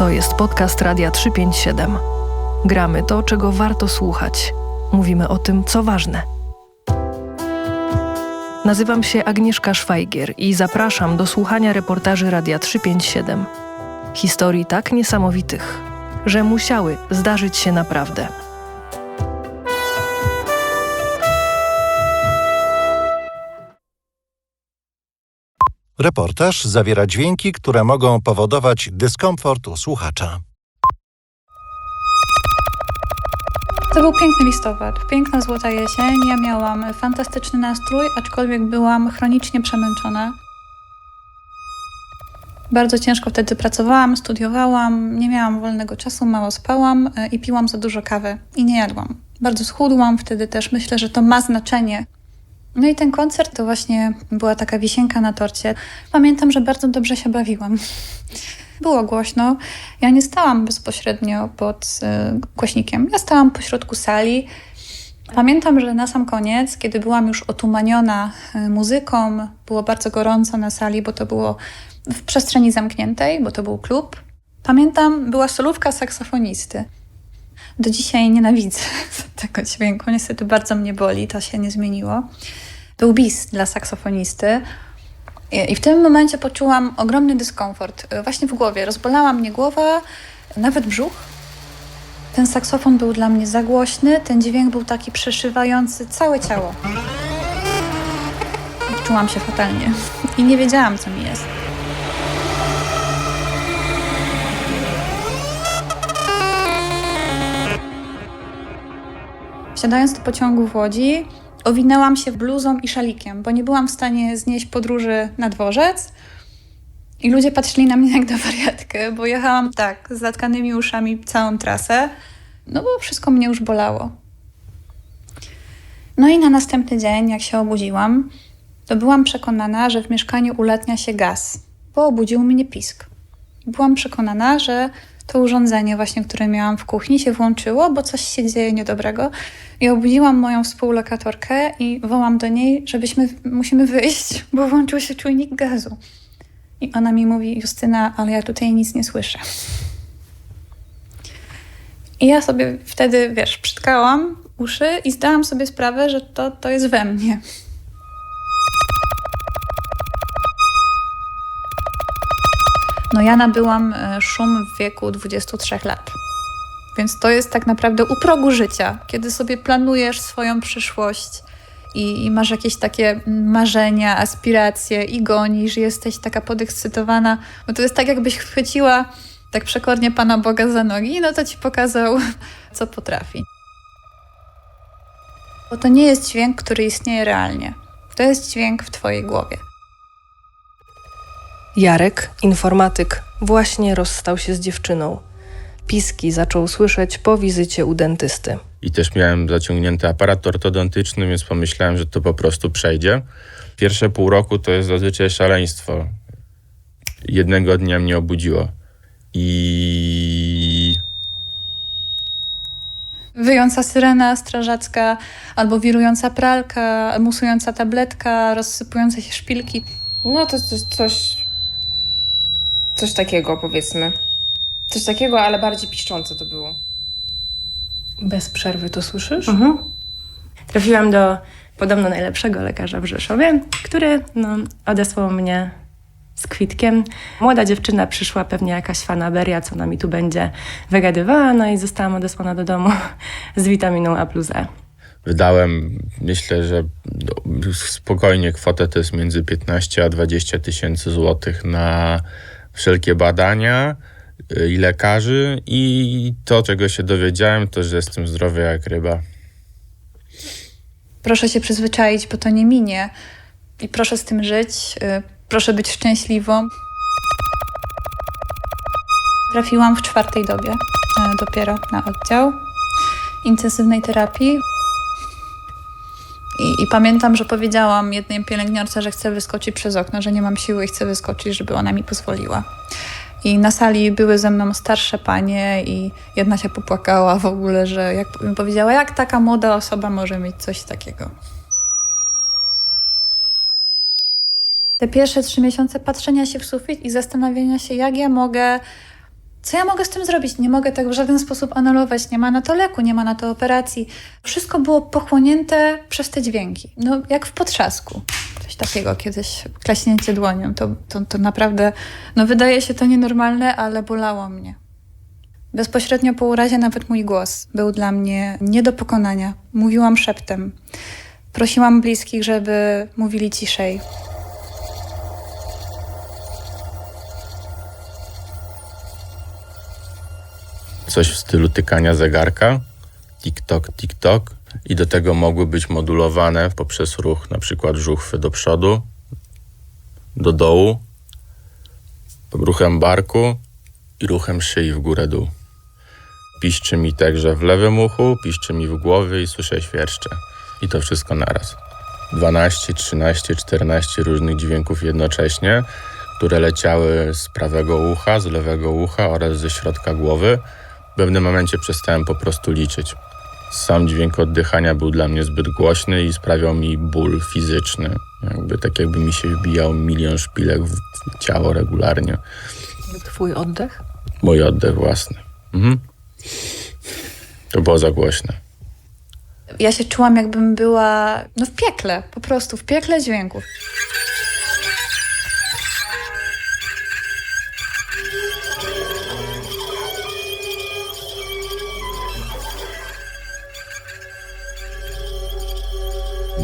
To jest podcast Radia 357. Gramy to, czego warto słuchać. Mówimy o tym, co ważne. Nazywam się Agnieszka Szwajgier i zapraszam do słuchania reportaży Radia 357. Historii tak niesamowitych, że musiały zdarzyć się naprawdę. Reportaż zawiera dźwięki, które mogą powodować dyskomfort u słuchacza. To był piękny listopad, piękna złota jesień. Ja miałam fantastyczny nastrój, aczkolwiek byłam chronicznie przemęczona. Bardzo ciężko wtedy pracowałam, studiowałam, nie miałam wolnego czasu, mało spałam e, i piłam za dużo kawy i nie jadłam. Bardzo schudłam wtedy też, myślę, że to ma znaczenie. No i ten koncert to właśnie była taka wisienka na torcie. Pamiętam, że bardzo dobrze się bawiłam. Było głośno. Ja nie stałam bezpośrednio pod y, głośnikiem. Ja stałam pośrodku sali. Pamiętam, że na sam koniec, kiedy byłam już otumaniona y, muzyką, było bardzo gorąco na sali, bo to było w przestrzeni zamkniętej, bo to był klub. Pamiętam, była solówka saksofonisty. Do dzisiaj nienawidzę tego dźwięku. Niestety bardzo mnie boli, to się nie zmieniło. Był bis dla saksofonisty. I w tym momencie poczułam ogromny dyskomfort. Właśnie w głowie. Rozbolała mnie głowa, nawet brzuch. Ten saksofon był dla mnie za głośny, ten dźwięk był taki przeszywający całe ciało. Czułam się fatalnie i nie wiedziałam, co mi jest. Wsiadając do pociągu w Łodzi, owinęłam się bluzą i szalikiem, bo nie byłam w stanie znieść podróży na dworzec. I ludzie patrzyli na mnie jak na wariatkę, bo jechałam tak, z zatkanymi uszami całą trasę, no bo wszystko mnie już bolało. No i na następny dzień, jak się obudziłam, to byłam przekonana, że w mieszkaniu ulatnia się gaz, bo obudził mnie pisk. Byłam przekonana, że to urządzenie właśnie, które miałam w kuchni się włączyło, bo coś się dzieje niedobrego. I obudziłam moją współlokatorkę i wołam do niej, żebyśmy musimy wyjść, bo włączył się czujnik gazu. I ona mi mówi, Justyna, ale ja tutaj nic nie słyszę. I ja sobie wtedy, wiesz, przytkałam uszy i zdałam sobie sprawę, że to, to jest we mnie. No ja nabyłam e, szum w wieku 23 lat. Więc to jest tak naprawdę u progu życia, kiedy sobie planujesz swoją przyszłość i, i, masz jakieś takie marzenia, aspiracje i gonisz, jesteś taka podekscytowana. No to jest tak, jakbyś chwyciła tak przekornie Pana Boga za nogi, no to ci pokazał, co potrafi. Bo to nie jest dźwięk, który istnieje realnie. To jest dźwięk w Twojej głowie. Jarek, informatyk, właśnie rozstał się z dziewczyną. Piski zaczął słyszeć po wizycie u dentysty. I też miałem zaciągnięty aparat ortodontyczny, więc pomyślałem, że to po prostu przejdzie. Pierwsze pół roku to jest zazwyczaj szaleństwo. Jednego dnia mnie obudziło. I Wyjąca syrena strażacka, albo wirująca pralka, musująca tabletka, rozsypujące się szpilki. No to coś, coś, coś takiego powiedzmy. Coś takiego, ale bardziej piszczące to było. Bez przerwy to słyszysz? Mhm. Trafiłam do podobno najlepszego lekarza w Rzeszowie, który no, odesłał mnie z kwitkiem. Młoda dziewczyna przyszła, pewnie jakaś fanaberia, co nami tu będzie wygadywała, no i zostałam odesłana do domu z witaminą A plus E. wydałem, myślę, że spokojnie kwotę to jest między 15 a 20 tysięcy złotych na wszelkie badania y, i lekarzy. I to, czego się dowiedziałem, to, że jestem zdrowy jak ryba. Proszę się przyzwyczaić, bo to nie minie. I proszę z tym żyć. y, Proszę być szczęśliwą. Trafiłam w czwartej dobie e, dopiero na oddział intensywnej terapii. I, I pamiętam, że powiedziałam jednej pielęgniarce, że chcę wyskoczyć przez okno, że nie mam siły i chcę wyskoczyć, żeby ona mi pozwoliła. I na sali były ze mną starsze panie i jedna się popłakała w ogóle, że jak powiedziała, jak taka młoda osoba może mieć coś takiego. Te pierwsze trzy miesiące patrzenia się w sufit i zastanawiania się, jak ja mogę Co ja mogę z tym zrobić? Nie mogę tego w żaden sposób anulować, nie ma na to leku, nie ma na to operacji. Wszystko było pochłonięte przez te dźwięki. No, jak w potrzasku. Coś takiego kiedyś, klaśnięcie dłonią. To, to, to naprawdę, no wydaje się to nienormalne, ale bolało mnie. Bezpośrednio po urazie nawet mój głos był dla mnie nie do pokonania. Mówiłam szeptem. Prosiłam bliskich, żeby mówili ciszej. Coś w stylu tykania zegarka, tik-tok, tik-tok i do tego mogły być modulowane poprzez ruch na przykład żuchwy do przodu, do dołu, ruchem barku i ruchem szyi w górę-dół. Piszczy mi także w lewym uchu, piszczy mi w głowie i słyszę świerszcze. I to wszystko naraz. 12, 13, 14 różnych dźwięków jednocześnie, które leciały z prawego ucha, z lewego ucha oraz ze środka głowy. W pewnym momencie przestałem po prostu liczyć. Sam dźwięk oddychania był dla mnie zbyt głośny i sprawiał mi ból fizyczny. Jakby tak jakby mi się wbijał milion szpilek w ciało regularnie. Twój oddech? Mój oddech własny. Mhm. To było za głośne. Ja się czułam, jakbym była no, w piekle, po prostu w piekle dźwięków.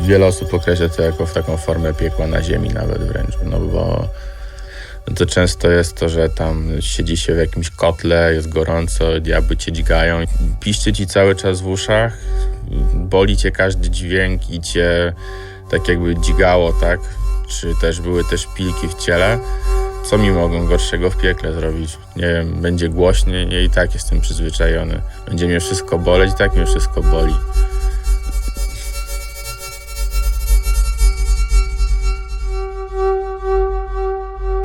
Wiele osób określa to jako w taką formę piekła na ziemi nawet wręcz, no bo to często jest to, że tam siedzi się w jakimś kotle, jest gorąco, diabły cię dźgają, piszczy ci cały czas w uszach, boli cię każdy dźwięk i cię tak jakby dźgało, tak? Czy też były te szpilki w ciele. Co mi mogą gorszego w piekle zrobić? Nie wiem, będzie głośniej, i tak jestem przyzwyczajony. Będzie mnie wszystko boleć, i tak mnie wszystko boli.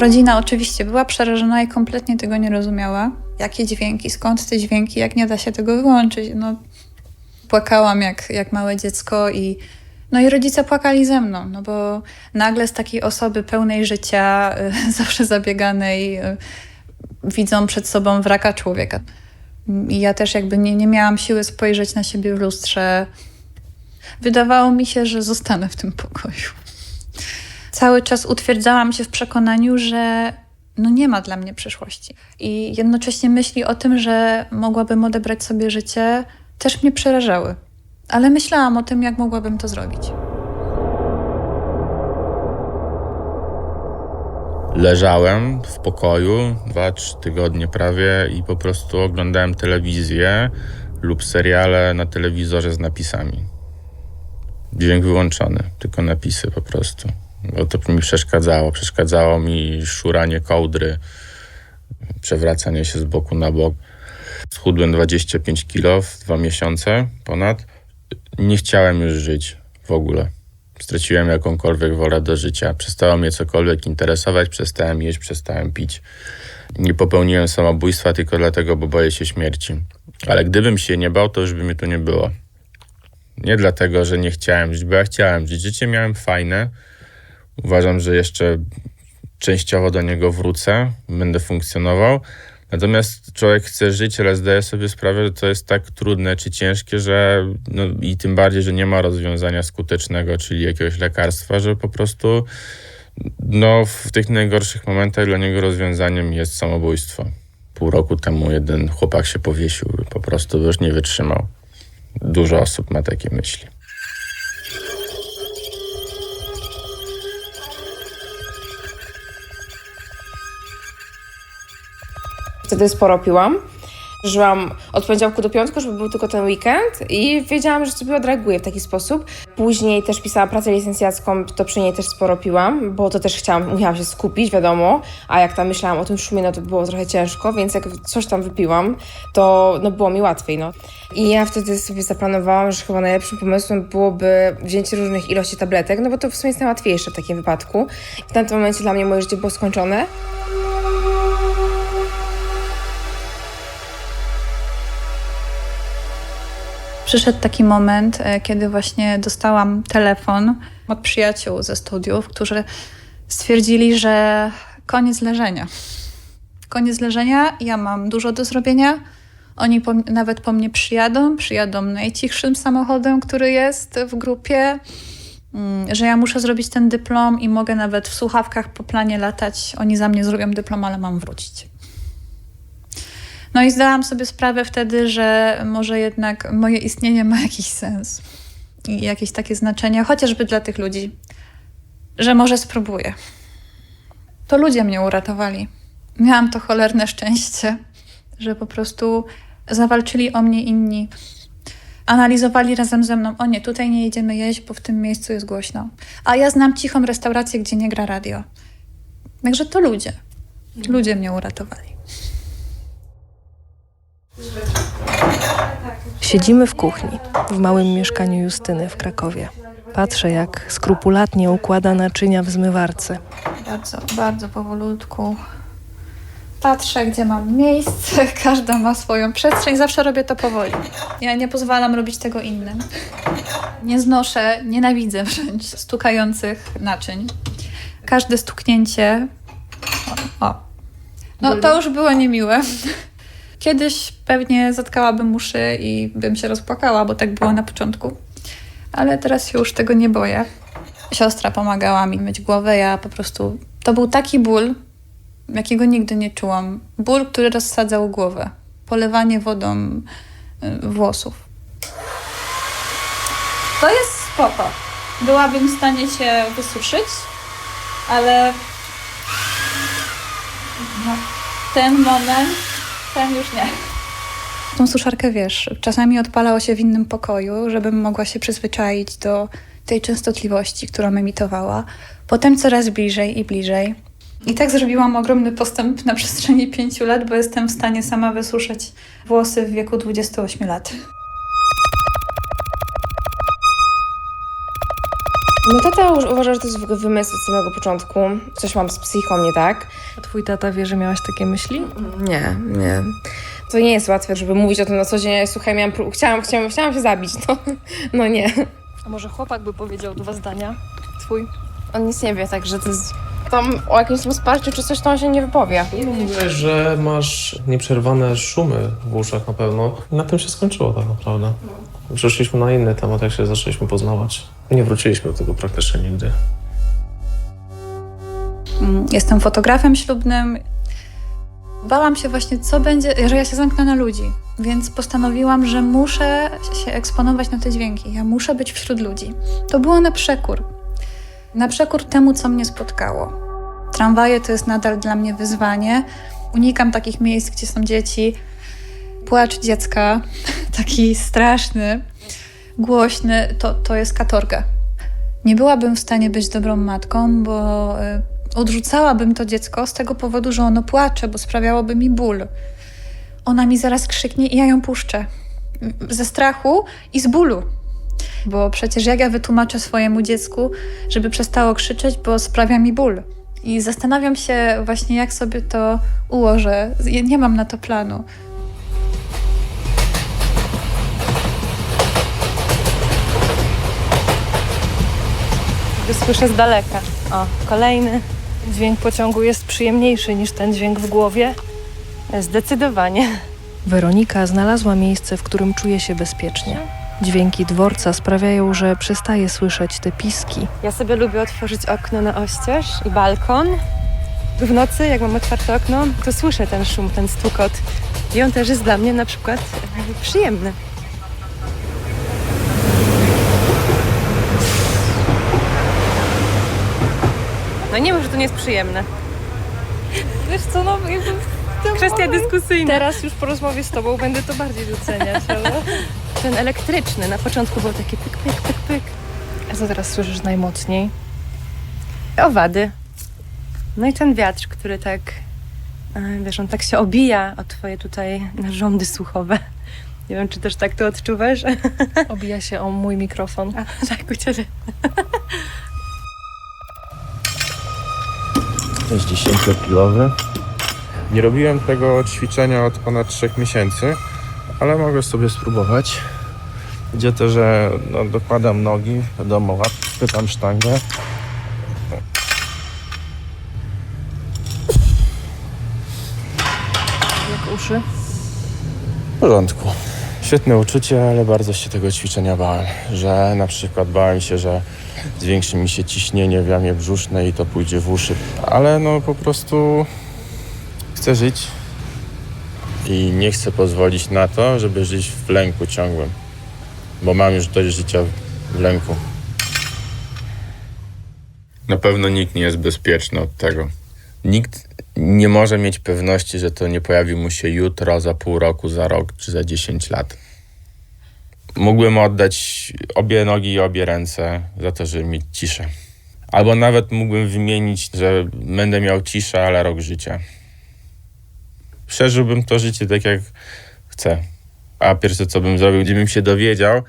Rodzina oczywiście była przerażona i kompletnie tego nie rozumiała. Jakie dźwięki, skąd te dźwięki, jak nie da się tego wyłączyć. No, płakałam jak, jak małe dziecko i no i rodzice płakali ze mną, no bo nagle z takiej osoby pełnej życia, y, zawsze zabieganej, y, widzą przed sobą wraka człowieka. I ja też jakby nie, nie miałam siły spojrzeć na siebie w lustrze. Wydawało mi się, że zostanę w tym pokoju. Cały czas utwierdzałam się w przekonaniu, że no nie ma dla mnie przyszłości. I jednocześnie myśli o tym, że mogłabym odebrać sobie życie, też mnie przerażały. Ale myślałam o tym, jak mogłabym to zrobić. Leżałem w pokoju dwa, trzy tygodnie prawie i po prostu oglądałem telewizję lub seriale na telewizorze z napisami. Dźwięk wyłączony, tylko napisy po prostu. Bo to mi przeszkadzało. Przeszkadzało mi szuranie kołdry, przewracanie się z boku na bok. Schudłem 25 kilo w dwa miesiące ponad. Nie chciałem już żyć w ogóle. Straciłem jakąkolwiek wolę do życia. Przestało mnie cokolwiek interesować, przestałem jeść, przestałem pić. Nie popełniłem samobójstwa tylko dlatego, bo boję się śmierci. Ale gdybym się nie bał, to już by mnie tu nie było. Nie dlatego, że nie chciałem żyć, bo ja chciałem żyć. Życie miałem fajne. Uważam, że jeszcze częściowo do niego wrócę, będę funkcjonował. Natomiast człowiek chce żyć, ale zdaje sobie sprawę, że to jest tak trudne czy ciężkie, że no, i tym bardziej, że nie ma rozwiązania skutecznego, czyli jakiegoś lekarstwa, że po prostu no, w tych najgorszych momentach dla niego rozwiązaniem jest samobójstwo. Pół roku temu jeden chłopak się powiesił, po prostu już nie wytrzymał. Dużo osób ma takie myśli. Wtedy sporo piłam. Żyłam od poniedziałku do piątku, żeby był tylko ten weekend i wiedziałam, że sobie odreaguję w taki sposób. Później też pisałam pracę licencjacką, to przy niej też sporo piłam, bo to też chciałam, musiałam się skupić, wiadomo, a jak tam myślałam o tym szumie, no to było trochę ciężko, więc jak coś tam wypiłam, to no było mi łatwiej, no. I ja wtedy sobie zaplanowałam, że chyba najlepszym pomysłem byłoby wzięcie różnych ilości tabletek, no bo to w sumie jest najłatwiejsze w takim wypadku. W tamtym momencie dla mnie moje życie było skończone. Przyszedł taki moment, e, kiedy właśnie dostałam telefon od przyjaciół ze studiów, którzy stwierdzili, że koniec leżenia. Koniec leżenia, ja mam dużo do zrobienia. Oni po, nawet po mnie przyjadą, przyjadą najcichszym samochodem, który jest w grupie, Mm, że ja muszę zrobić ten dyplom i mogę nawet w słuchawkach po planie latać. Oni za mnie zrobią dyplom, ale mam wrócić. No i zdałam sobie sprawę wtedy, że może jednak moje istnienie ma jakiś sens i jakieś takie znaczenie, chociażby dla tych ludzi, że może spróbuję. To ludzie mnie uratowali. Miałam to cholerne szczęście, że po prostu zawalczyli o mnie inni. Analizowali razem ze mną, o nie, tutaj nie idziemy jeść, bo w tym miejscu jest głośno. A ja znam cichą restaurację, gdzie nie gra radio. Także to ludzie. Ludzie mnie uratowali. Siedzimy w kuchni, w małym mieszkaniu Justyny w Krakowie. Patrzę, jak skrupulatnie układa naczynia w zmywarce. Bardzo, bardzo powolutku. Patrzę, gdzie mam miejsce, każda ma swoją przestrzeń, zawsze robię to powoli. Ja nie pozwalam robić tego innym. Nie znoszę, nienawidzę wręcz stukających naczyń. Każde stuknięcie. O. No to już było niemiłe. Kiedyś pewnie zatkałabym uszy i bym się rozpłakała, bo tak było na początku. Ale teraz się już tego nie boję. Siostra pomagała mi myć głowę, ja po prostu. To był taki ból, jakiego nigdy nie czułam. Ból, który rozsadzał głowę. Polewanie wodą y, włosów. To jest spoko. Byłabym w stanie się wysuszyć, ale no, ten moment, ten już nie. Tą suszarkę, wiesz, czasami odpalało się w innym pokoju, żebym mogła się przyzwyczaić do tej częstotliwości, którą emitowała. Potem coraz bliżej i bliżej. I tak zrobiłam ogromny postęp na przestrzeni pięciu lat, bo jestem w stanie sama wysuszyć włosy w wieku 28 lat. No tata już uważa, że to jest w ogóle wymysł od samego początku. Coś mam z psychiką nie tak. A twój tata wie, że miałaś takie myśli? Nie, nie. To nie jest łatwe, żeby mówić o tym na co dzień. Słuchaj, miałam, pró- chciałam, chciałam, chciałam się zabić. No, no nie. A może chłopak by powiedział dwa zdania? Twój? On nic nie wie, także to jest... Tam o jakimś tam wsparciu czy coś, to on się nie wypowie. No mówiłeś, że masz nieprzerwane szumy w uszach na pewno. I na tym się skończyło tak naprawdę. Przeszliśmy na inny temat, jak się zaczęliśmy poznawać. Nie wróciliśmy do tego praktycznie nigdy. Mm, Jestem fotografem ślubnym. Bałam się właśnie, co będzie, że ja się zamknę na ludzi. Więc postanowiłam, że muszę się eksponować na te dźwięki. Ja muszę być wśród ludzi. To było na przekór. Na przekór temu, co mnie spotkało. Tramwaje to jest nadal dla mnie wyzwanie. Unikam takich miejsc, gdzie są dzieci. Płacz dziecka, taki straszny, głośny, to, to jest katorga. Nie byłabym w stanie być dobrą matką, bo y, odrzucałabym to dziecko z tego powodu, że ono płacze, bo sprawiałoby mi ból. Ona mi zaraz krzyknie i ja ją puszczę. Ze strachu i z bólu. Bo przecież jak ja wytłumaczę swojemu dziecku, żeby przestało krzyczeć, bo sprawia mi ból. I zastanawiam się właśnie, jak sobie to ułożę. Nie mam na to planu. Słyszę z daleka. O, kolejny. Dźwięk pociągu jest przyjemniejszy niż ten dźwięk w głowie. Zdecydowanie. Weronika znalazła miejsce, w którym czuje się bezpiecznie. Dźwięki dworca sprawiają, że przestaje słyszeć te piski. Ja sobie lubię otworzyć okno na oścież i balkon. W nocy, jak mam otwarte okno, to słyszę ten szum, ten stukot. I on też jest dla mnie na przykład przyjemny. No nie mów, że to nie jest przyjemne. Wiesz co, no jakby Kwestia dyskusyjna. teraz już po rozmowie z tobą będę to bardziej doceniać, ale... Ten elektryczny na początku był taki pyk, pyk, pyk, pyk. A co teraz słyszysz najmocniej? Owady. No i ten wiatr, który tak, e, wiesz, on tak się obija o twoje tutaj narządy słuchowe. Nie wiem, czy też tak to odczuwasz? Obija się o mój mikrofon. A, tak, u ciebie. To jest 10-kilowy. Nie robiłem tego ćwiczenia od ponad 3 miesięcy, ale mogę sobie spróbować. Gdzie to, że no, dokładam nogi, wiadomo, pytam sztangę. uszy? W porządku. Świetne uczucie, ale bardzo się tego ćwiczenia bałem. Że na przykład bałem się, że zwiększy mi się ciśnienie w jamie brzusznej i to pójdzie w uszy. Ale no po prostu chcę żyć i nie chcę pozwolić na to, żeby żyć w lęku ciągłym. Bo mam już dość życia w lęku. Na pewno nikt nie jest bezpieczny od tego. Nikt nie może mieć pewności, że to nie pojawi mu się jutro, za pół roku, za rok czy za 10 lat. Mógłbym oddać obie nogi i obie ręce za to, żeby mieć ciszę. Albo nawet mógłbym wymienić, że będę miał ciszę, ale rok życia. Przeżyłbym to życie tak, jak chcę. A pierwsze, co bym zrobił, gdybym się dowiedział,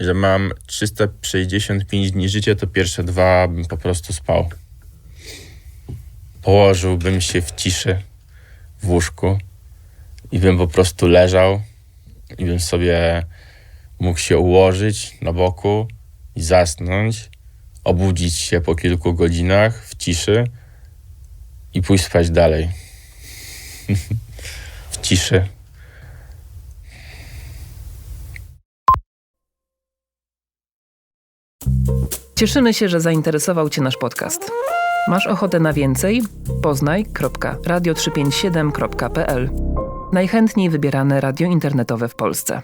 że mam 365 dni życia, to pierwsze dwa bym po prostu spał. Położyłbym się w ciszy w łóżku i bym po prostu leżał i bym sobie mógł się ułożyć na boku i zasnąć, obudzić się po kilku godzinach w ciszy i pójść spać dalej. w ciszy. Cieszymy się, że zainteresował Cię nasz podcast. Masz ochotę na więcej? Poznaj.radio357.pl Najchętniej wybierane radio internetowe w Polsce.